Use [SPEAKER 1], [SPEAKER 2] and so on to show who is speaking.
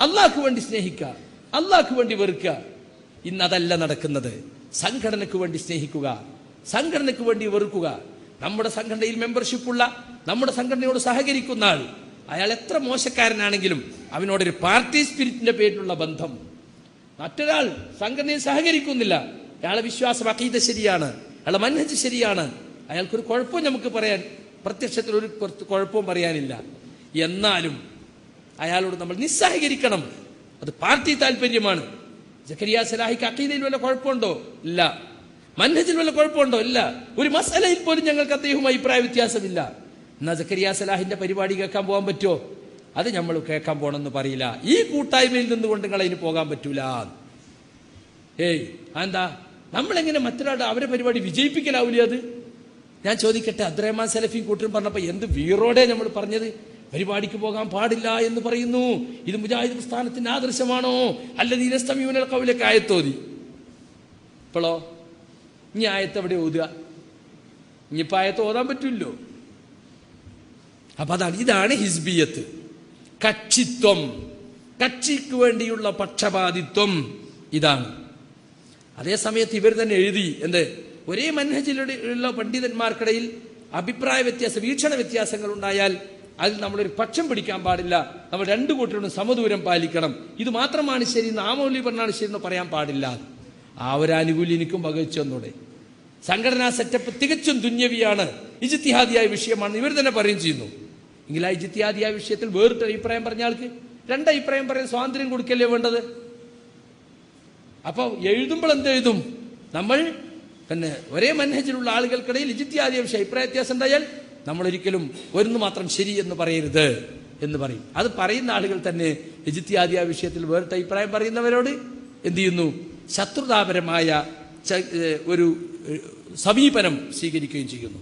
[SPEAKER 1] അള്ളാഹ്ക്ക് വേണ്ടി സ്നേഹിക്കുക അള്ളാഹ്ക്ക് വേണ്ടി വെറുക്കുക ഇന്ന് അതല്ല നടക്കുന്നത്. സംഘടനയ്ക്ക് വേണ്ടി സ്നേഹിക്കുക സംഘടനയ്ക്ക് വേണ്ടി വെറുക്കുക. നമ്മുടെ സംഘടനയിൽ മെമ്പർഷിപ്പ് ഉള്ള നമ്മുടെ സംഘടനയോട് സഹകരിക്കുന്ന ആൾ അയാൾ എത്ര മോശക്കാരനാണെങ്കിലും അവനോടൊരു പാർട്ടി സ്പിരിറ്റിന്റെ പേരിലുള്ള ബന്ധം. മറ്റൊരാൾ സംഘടനയിൽ സഹകരിക്കുന്നില്ല. അയാളെ വിശ്വാസം അക്കീത ശരിയാണ് അയാളെ മൻഹജ് ശരിയാണ്. അയാൾക്കൊരു കുഴപ്പവും നമുക്ക് പറയാൻ പ്രത്യക്ഷത്തിൽ ഒരു കുഴപ്പവും പറയാനില്ല. എന്നാലും അയാളോട് നമ്മൾ നിസ്സഹകരിക്കണം. അത് പാർട്ടി താല്പര്യമാണ് ജക്കരിയ സലാഹിക്ക് അക്കീദയിൽ വല്ല കുഴപ്പമുണ്ടോ? ഇല്ല. മൻഹജിൽ വല്ല കുഴപ്പമുണ്ടോ? ഇല്ല. ഒരു മസലയിൽ പോലും ഞങ്ങൾക്ക് അദ്ദേഹം അഭിപ്രായ വ്യത്യാസമില്ല. എന്നാ ജക്കരിയ സലാഹിന്റെ പരിപാടി കേൾക്കാൻ പോകാൻ പറ്റുമോ? അത് നമ്മൾ കേൾക്കാൻ പോകണമെന്ന് പറയില്ല. ഈ കൂട്ടായ്മയിൽ നിന്നുകൊണ്ട് നിങ്ങൾ അതിന് പോകാൻ പറ്റൂല. ഏയ് എന്താ നമ്മളെങ്ങനെ മറ്റൊരാളുടെ അവരെ പരിപാടി വിജയിപ്പിക്കലാവില്ലേ അത്? ഞാൻ ചോദിക്കട്ടെ അബ്ദുറഹ്മാൻ സലഫി കൂട്ടരും പറഞ്ഞപ്പോ എന്ത് വീറോടെ നമ്മൾ പറഞ്ഞത്? പരിപാടിക്ക് പോകാൻ പാടില്ല എന്ന് പറയുന്നു. ഇത് മുജാഹിദ് പ്രസ്ഥാനത്തിന്റെ ആദർശമാണോ? അല്ല നീരസ്തമീവനൽ കവിലേക്ക് ആയത്തോതി. ഇപ്പോളോ? ഇനി ആയത്ത് എവിടെ ഓതുക? ഇനിയിപ്പോ ആയത്ത് ഓതാൻ പറ്റില്ലോ. അപ്പൊ അതാണ് ഇതാണ് ഹിസ്ബിയത്ത്. കക്ഷിത്വം. കക്ഷിക്ക് വേണ്ടിയുള്ള പക്ഷപാതിത്വം. ഇതാണ്. അതേ സമയത്ത് ഇവർ തന്നെ എഴുതി എന്ത്? ഒരേ മനഹജിലുള്ള പണ്ഡിതന്മാർക്കിടയിൽ അഭിപ്രായ വ്യത്യാസം വീക്ഷണ വ്യത്യാസങ്ങൾ ഉണ്ടായാൽ അതിൽ നമ്മളൊരു പക്ഷം പിടിക്കാൻ പാടില്ല. നമ്മൾ രണ്ടു കൂട്ടരോടും സമദൂരം പാലിക്കണം. ഇത് മാത്രമാണ് ശരി നാമൗലി പറഞ്ഞാണ് ശരി എന്ന് പറയാൻ പാടില്ല. ആ ഒരു ആനുകൂല്യം എനിക്കും പകച്ചൊന്നൂടെ സംഘടനാ സെറ്റപ്പ് തികച്ചും തുന്യവിയാണ്. ഇജിത്തിഹാദിയായ വിഷയമാണ് ഇവർ തന്നെ പറയും ചെയ്യുന്നു. എങ്കിൽ ആ ഇജിത്തിഹാദിയായ വിഷയത്തിൽ വേറിട്ട് അഭിപ്രായം പറഞ്ഞ ആൾക്ക് രണ്ട് അഭിപ്രായം പറയാൻ സ്വാതന്ത്ര്യം കൊടുക്കല്ലേ വേണ്ടത്? അപ്പൊ എഴുതുമ്പോൾ എന്ത് എഴുതും? നമ്മൾ പിന്നെ ഒരേ മനഹജിലുള്ള ആളുകൾക്കിടയിൽ ഇജിത്യാദിയ വിഷയം അഭിപ്രായ വ്യത്യാസം ഉണ്ടായാൽ നമ്മൾ ഒരിക്കലും ഒന്ന് മാത്രം ശരി എന്ന് പറയരുത് എന്ന് പറയും. അത് പറയുന്ന ആളുകൾ തന്നെ ഇജിത്യാദിയ വിഷയത്തിൽ വേറിട്ട അഭിപ്രായം പറയുന്നവരോട് എന്ത് ചെയ്യുന്നു? ശത്രുതാപരമായ ഒരു സമീപനം സ്വീകരിക്കുകയും ചെയ്യുന്നു.